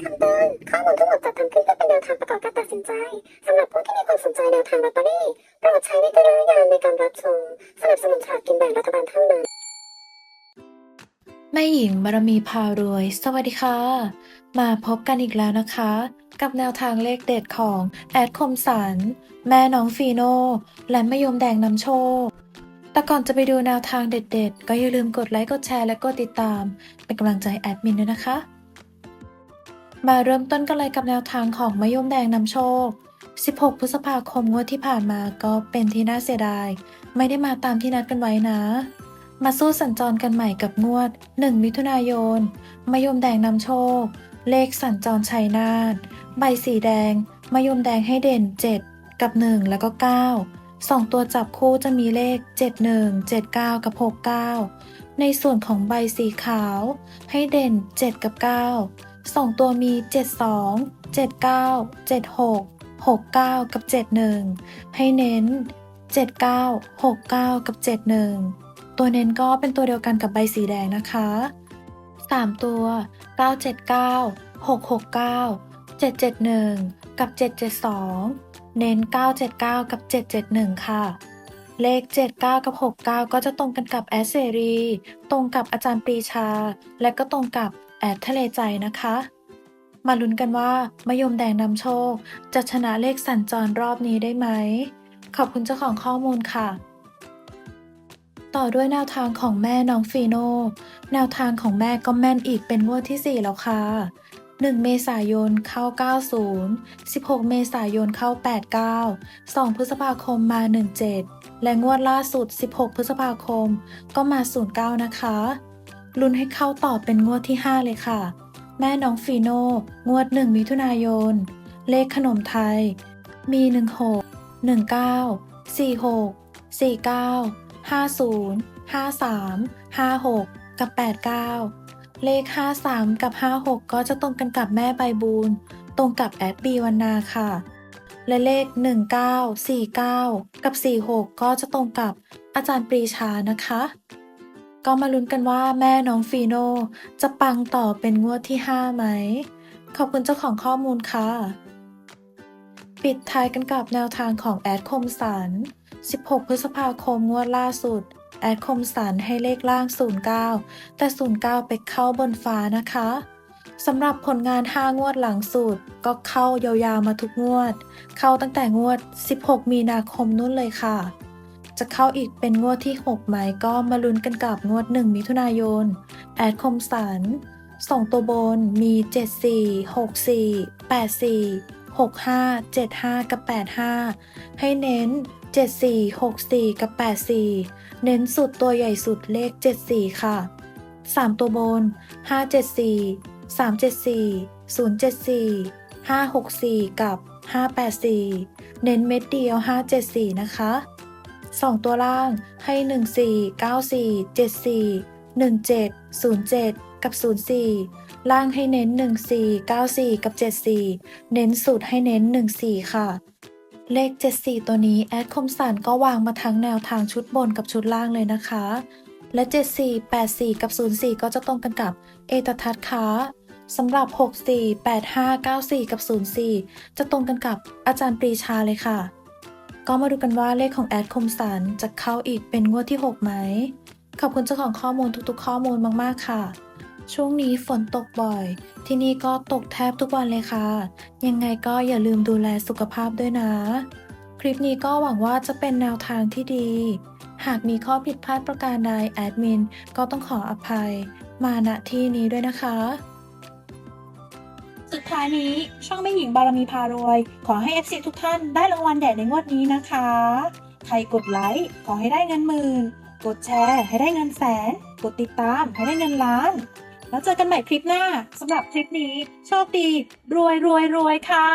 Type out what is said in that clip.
คำเตือนข้อมูลทั้งหมดจัดทำขึ้นเพื่อเป็นแนวทางประกอบการตัดสินใจสำหรับผู้ที่มีความสนใจแนวทางลอตเตอรี่โปรดใช้วิจารณญาณในการรับชมสนับสนุนฉลากกินแบ่งรัฐบาลเท่านั้นแม่หญิงบารมีพารวย สวัสดีค่ะ มาพบกันอีกแล้วนะคะ กับแนวทางเลขเด็ดของแอดคมสัน แม่น้องฟีโน และมะยมแดงนำโชคแต่ก่อนจะไปดูแนวทางเด็ด ๆ ก็อย่าลืมกดไลค์ กดแชร์ และกดติดตาม เป็นกำลังใจแอดมินด้วยนะคะ มาเริ่มต้นกันเลยกับแนวทางของมะยมแดงนำโชค 16 พฤษภาคมงวดที่ผ่านมาก็เป็นที่น่าเสียดาย ไม่ได้มาตามที่นัดกันไว้นะ มาสู้สัญจรกันใหม่กับงวด 1 มิถุนายนมะยมแดงนำโชค เลขสัญจรชัยนาทใบสีแดงมะยมแดงให้เด่น 7 กับ 1 แล้วก็9สองตัวจับคู่จะมีเลข 71 79 กับ 69 ในส่วนของใบสีขาว ให้เด่น 7 กับ 9 สองตัวมี 72 79 76 69 กับ 71 ให้เน้น 79 69 กับ 71 ตัวเน้นก็เป็นตัวเดียวกันกับใบสีแดงนะคะ 3 ตัว 979 669 771 กับ 772 เน้น 979 กับ 771 ค่ะ เลข 79 กับ 69 ก็จะตรงกันกับแอดเสรี ตรงกับอาจารย์ปรีชา และก็ตรงกับ แอดทะเลใจนะคะ มาลุ้นกันว่ามะยมแดงนำโชค จะชนะเลขสัญจรรอบนี้ได้ไหม ขอบคุณเจ้าของข้อมูลค่ะ ต่อด้วยแนวทางของแม่น้องฟีโน แนวทางของแม่ก็แม่นอีกเป็นงวดที่ 4 แล้วค่ะ 1 เมษายนเข้า 90 16 เมษายนเข้า 89 2 พฤษภาคมมา 17 และงวดล่าสุด 16 พฤษภาคมก็มา 09 นะคะ ลุ้นให้เข้าต่อเป็นงวดที่ 5 เลยค่ะ แม่น้องฟีโนงวด 1 มิถุนายน เลขขนมไทย มี 16 19 46 49 50 53 56 กับ 89 เลข 53 กับ 56 ก็จะตรงกันกับแม่ใบบูนตรงกับแอดบีวันนาค่ะ และเลข 19 49 กับ 46 ก็จะตรงกับอาจารย์ปรีชานะคะ ก็มาลุ้นกันว่าแม่น้องฟีโนจะปังต่อเป็นงวดที่ 5 ไหม ขอบคุณเจ้าของข้อมูลค่ะ ปิดท้ายกันกับแนวทางของแอดคมสัน 16 พฤษภาคมงวดล่าสุด แอดคมสันให้เลขล่าง 09 แต่ 09 ไปเข้าบนฟ้านะคะสำหรับผลงาน 5 งวดหลังสุด ก็เข้ายาวๆมาทุกงวด เข้าตั้งแต่งวด 16 มีนาคมนู่นเลยค่ะ จะเข้าอีกเป็นงวดที่ 6 ไหมก็มาลุ้นกันกับงวด 1 มิถุนายน แอดคมสันส่งตัวบนมี 74 64 84 65 75 กับ 85 ให้เน้น 74 64 กับ 84 เน้นสุดตัวใหญ่สุดเลข 74 ค่ะ 3 ตัวบน 574 374 074 564 กับ 584 เน้นเม็ดเดียว 574 นะคะ 2 ตัวล่าง ให้ 14 94 74 17 07 กับ 04 ล่างให้เน้น 14 94 กับ 74 เน้นสุดให้เน้น 14 ค่ะ เลข 74 ตัวนี้แอดคมสันก็วางมาทั้งแนวทางชุดบนกับชุดล่างเลยนะคะ และ 74 84 กับ 04 ก็จะตรงกันกับเอตทัศค้าสำหรับ 64 85 94 กับ 04 จะตรงกันกับอาจารย์ปรีชาเลยค่ะ ก็มาดูกันว่าเลขของแอดคมสันจะเข้าอีกเป็นงวดที่ 6 ไหม ขอบคุณเจ้าของข้อมูลทุกๆ ข้อมูลมากๆค่ะ ช่วงนี้ฝนตกบ่อย ที่นี่ก็ตกแทบทุกวันเลยค่ะ ยังไงก็อย่าลืมดูแลสุขภาพด้วยนะ คลิปนี้ก็หวังว่าจะเป็นแนวทางที่ดี หากมีข้อผิดพลาดประการใดแอดมินก็ต้องขออภัย มาณที่นี้ด้วยนะคะ ท้ายนี้ช่องแม่หญิงบารมีพารวย ขอให้ FC ทุกท่านได้รางวัลแดดในงวดนี้นะคะ ใครกดไลค์ขอให้ได้เงินหมื่น กดแชร์ให้ได้เงินแสน กดติดตามให้ได้เงินล้าน แล้วเจอกันใหม่คลิปหน้าสำหรับคลิปนี้โชคดี รวยรวยรวยค่ะ